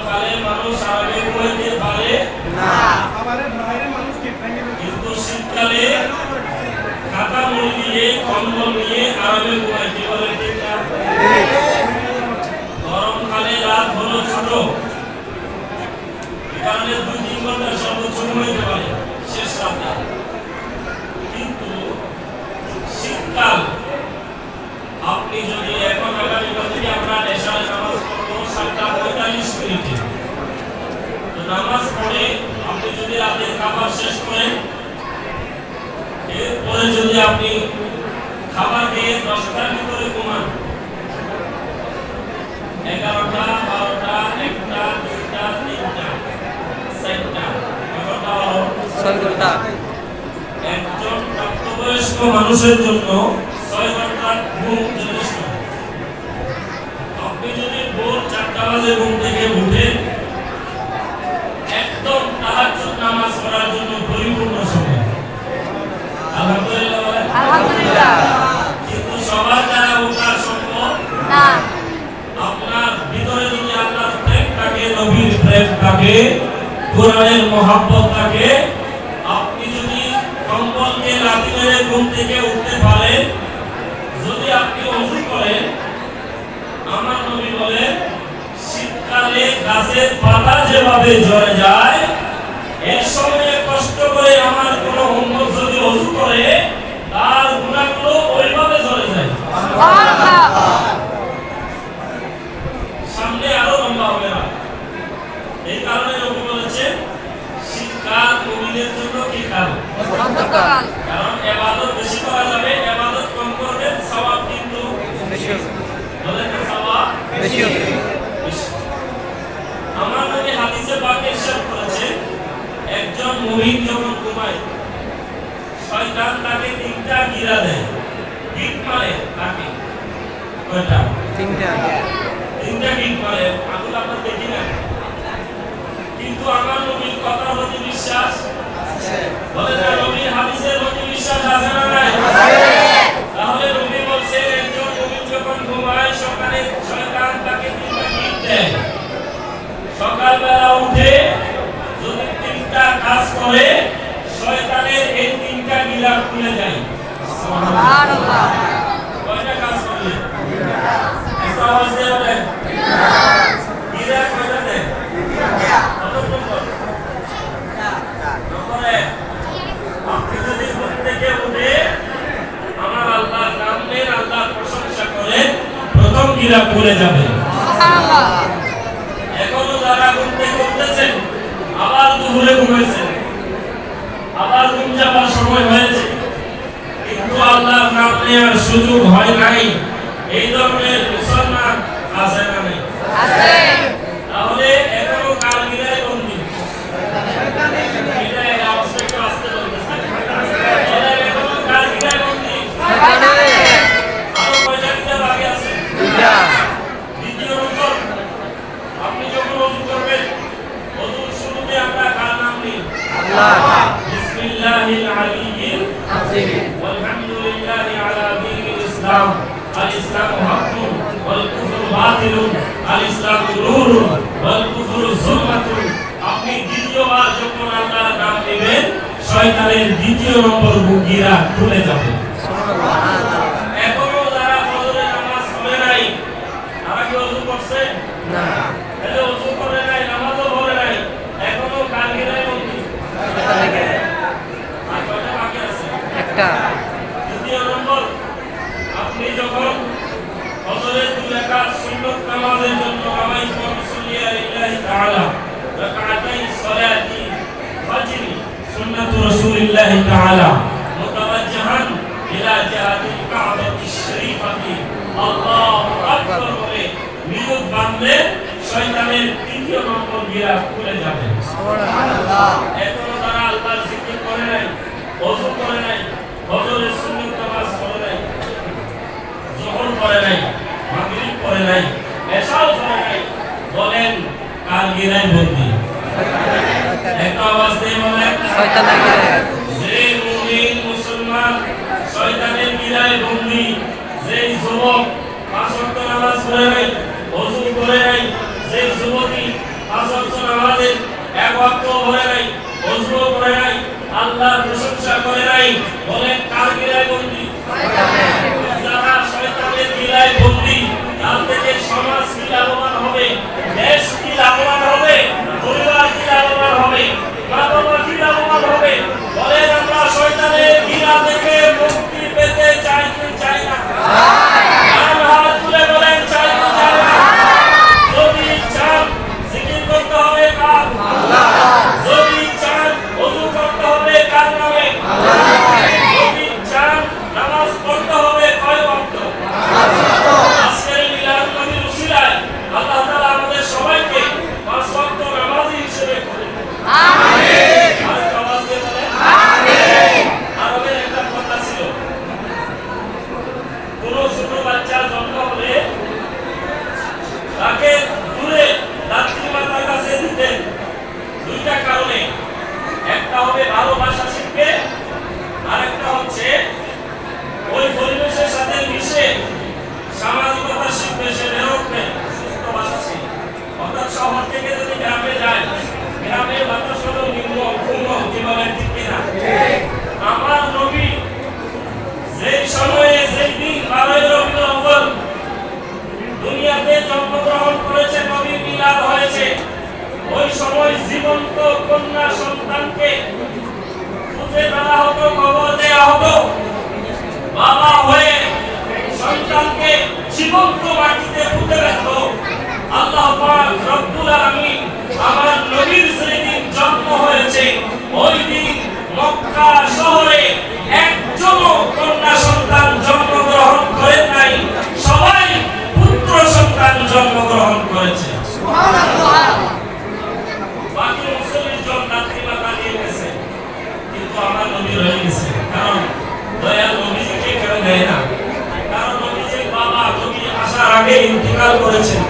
গরমকালে মানুষ আরামে ঘুমাইতে পারে না। কিন্তু শীতকালে খাতা মুড়ি দিয়ে কম্বল নিয়ে আরামে ঘুমাইতে পারে ঠিক না? গরমকালে রাত হলো ছোট। কারণে দুই তিন ঘণ্টা সর্বোচ্চ ঘুমাইতে পারে শেষ রাতে কিন্তু শীতকাল আপনি যদি এখন আগামীকাল থেকে আমরা নেশায় নামাজ পড়ব সাতটা পঁয়তাল্লিশ মিনিটে তো নামাজ পড়ে আপনি যদি রাতের খাবার শেষ করেন এরপরে যদি আপনি খাবার খেয়ে দশটার ভিতরে ঘুমান এগারোটা বারোটা একটা দুইটা তিনটা চারটা এগারোটা বারো ছয় ঘণ্টা একজন প্রাপ্তবয়স্ক মানুষের জন্য ছয় ঘণ্টার ঘুম যথেষ্ট। আপনি যদি ভোর চারটা বাজে ঘুম থেকে উঠেন একদম তাহাজ্জুদ নামাজ পড়ার জন্য পরিপূর্ণ সময়। আলহামদুলিল্লাহ। আলহামদুলিল্লাহ। কিন্তু সবার দ্বারা ওঠা সম্ভব না। আপনার ভিতরে যদি আল্লাহর প্রেম থাকে নবীর প্রেম থাকে কোরআনের মহাব্বত থাকে আপনি যদি কম্বলকে লাথি মেরে ঘুম থেকে উঠতে পারেন যদি আপনি অজু করেন, আমার নবী বলেন শীতকালে গাছের পাতা যেভাবে ঝরে যায় এই সময়ে কষ্ট করে আমার কোনো উম্মত যদি অজু করে, তার গুণাগুলো ওইভাবে ঝরে যায়। সামনে আরও লম্বা হবে না। এই কারণে নবী বলেছেন, শীতকাল মুমিনের জন্য কারণ এবাদত বেশি করা যাবে এবাদত কম করবেন সওয়াব কিন্তু বেশি হবে। সওয়াব বেশি হবে। বেশি। আমার নবী হাদিসে পাকে ইরশাদ করেছেন একজন মুমিন যখন ঘুমায় শয়তান তাকে তিনটা গিরা দেয়। গিট মারে তাকে। কয়টা? তিনটা। তিনটা গিট মারে। আগুন আমরা দেখি না কিন্তু আমার নবীর কথা প্রতি বিশ্বাস সকালবেলা উঠে যদি কাজ করে শয়তানের এই তিনটা গিলা খুলে যায় কয়টা কাজ করলে? একটা আওয়াজ গিরা কয়টা দেয় কত নম্বর নম্বর এক আপনি যদি ঘুম থেকে উঠে আমার আল্লাহর নাম নেন আল্লাহর প্রশংসা করেন প্রথম ভুলে যাবে। এখনও যারা ঘুমতে করতেছেন আবার দুপুরে ঘুমেছেন আবার ঘুম যাবার সময় হয়েছে। কিন্তু আল্লাহ না সুযোগ হয় নাই। এই ধরনের মুসলমান আছে না নেই আছে তাহলে এখনও কাল গিরায় বন্দি এটা এই অবস্থা একটু আসতে বলতেছে তাহলে এখনও কাল গিরায় বন্দি আরও কয়টা গিরা বাকি আছে দুইটা দ্বিতীয় নম্বর আপনি যখন ওযু করবেন ওযুর শুরুতে আমরা কার নাম নিই দ্বিতীয় নম্বর ভুগিরা খুলে যাবে এখনও যারা ফজরের নামাজ পড়ে নাই তারা কি ওযু করছে না এলে ওযু করে নাই নামাজও পড়ে নাই এখনও কালগিরায় বন্দি আর কয়টা বাকি আছে একটা দ্বিতীয় নম্বর আপনি যখন ফজরের দুই রাকাত সুন্নত নামাজের জন্য নামাজ মুসল্লিয়া লিল্লাহি তাআলা রাকাতাই সালাতি ফজর সুন্নাত রাসূলিল্লাহি تعالى متوجها إلى জিহাদিল الكعبة الشريفة. الله أكبر বলে নিয়ত বাঁধলে শয়তানের তৃতীয় নম্বর গিরা খুলে যাবে। এখনও তারা আল্লাহর জিকির করে নাই ওযু করে নাই হজরের সুন্নত নামাজ পড়ে নাই যোহর করে নাই মাগরিব করে নাই এশাও করে নাই বলেন কাল গিরায় বন্দি একটা আওয়াজ দিয়ে বলেন শয়তানের গিরায় যে মুমিন মুসলমান শয়তানের গিরায় বন্দি যে যুবক পাঁচ ওয়াক্ত নামাজ পড়ে নাই ওযু করে নাই যে যুবতী পাঁচ ওয়াক্ত নামাজের ওয়াক্ত পড়ে নাই ওযু করে নাই, আল্লাহর প্রশংসা করে নাই বলে কার গিলায় বন্দী? যারা শয়তানের গিলায় বন্দী, তার থেকে সমাজ কি লাভবান হবে? দেশ কি লাভবান হবে পরিবার কি লাভবান হবে মা বাবা কি লাভবান হবে বলেন আমরা শয়তানের গিলা থেকে মুক্তি পেতে চাই কি চাই না ডান হাত তুলে বলেন চাই কি চাই না যদি চান জিকির করতে হবে কার যদি চান ওযু করতে হবে কার নামে যদি চান নামাজ পড়তে হবে কয় ওয়াক্ত আজকের মিলাদ নবীর উসিলায় আল্লাহ তাআলা আমাদের সবাইকে পাঁচ ওয়াক্ত নামাজি হিসেবে করে আমিন আর আওয়াজ দিয়ে বলেন আমিন আরবের একটা কথা ছিল কোন ছোট বাচ্চা জন্ম হলে তাকে দূরে রাত্রি মাতার কাছে দিতেন দুইটা কারণে একটা হবে ভালোবাসা শিখবে আরেকটা হচ্ছে ওই পরিবেশের সাথে মিশে সামাজিকতা শিখবে সে বেরোবে সুস্থ বাতাসে অর্থাৎ শহর থেকে যদি গ্রামে যায় গ্রামের বাতাস হলো নিম্ন ক্ষুণ্ণ কীভাবে ঠিক কিনা আমার নবী যেই সময়ে যেই দিন বারোই রবিউল আউয়াল দুনিয়াতে জন্মগ্রহণ করেছে নবী মিলাদ হয়েছে ওই সময় জীবন্ত কন্যা সন্তানকে খুঁজে ফেলা হতো খবর দেয়া হতো বাবা হয়ে সন্তানকে জীবন্ত মাটিতে পুঁতে রাখত আল্লাহ পাক রব্বুল আলামিন আমার নবীর যেদিন জন্ম হয়েছে। ওই দিন মক্কা শহরে একজনও কন্যা সন্তান জন্মগ্রহণ করেন নাই। সবাই পুত্র সন্তান জন্মগ্রহণ করেছে। বাকি মুসলিম জন রাত্রি মাতা নিয়ে গেছে। কিন্তু আমার নবী রয়ে গেছে। কারণ দয়াল নবীজিকে কেউ দেয় না। কারণ আসার আগে ইন্তিকাল করেছেন।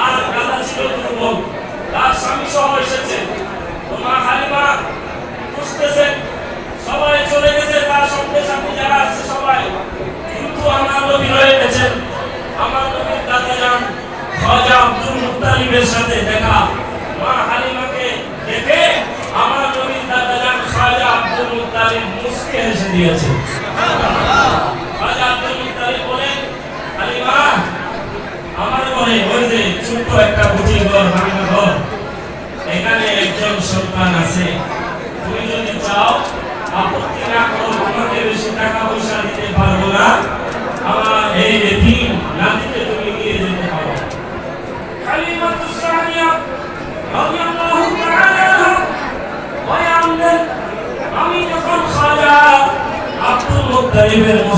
আর ছিল তার স্বামী সহ এসেছে। তোমার হালিমা খুঁজতেছেন, সবাই চলে গেছে, তার সঙ্গে সাথে যারা আছে সবাই কিন্তু আমার নবী রয়ে গেছেন আমার দাদা যান আব্দুল মুত্তালিবের সাথে দেখা। মা হালিমাকে দেখে আমার নবীর দাদা খাজা আব্দুল মুত্তালিব মুস্কি হেসে দিয়েছে। খাজা আব্দুল বলেন হালিমা, আমার ঘরে ওই যে একটা বুঝি ঘর ভাঙা ঘর, এখানে একজন সন্তান আছে। তুমি যদি চাও আপত্তি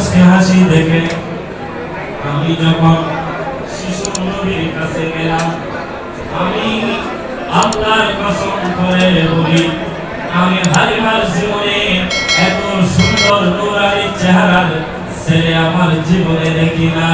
মুস্কি হাসি দেখে, আমি যখন শিশু নবীর কাছে গেলাম, আমি আল্লাহর কসম করে বলি, আমি হারিমার জীবনে এত সুন্দর নুরানি চেহারার ছেলে আমার জীবনে দেখি না।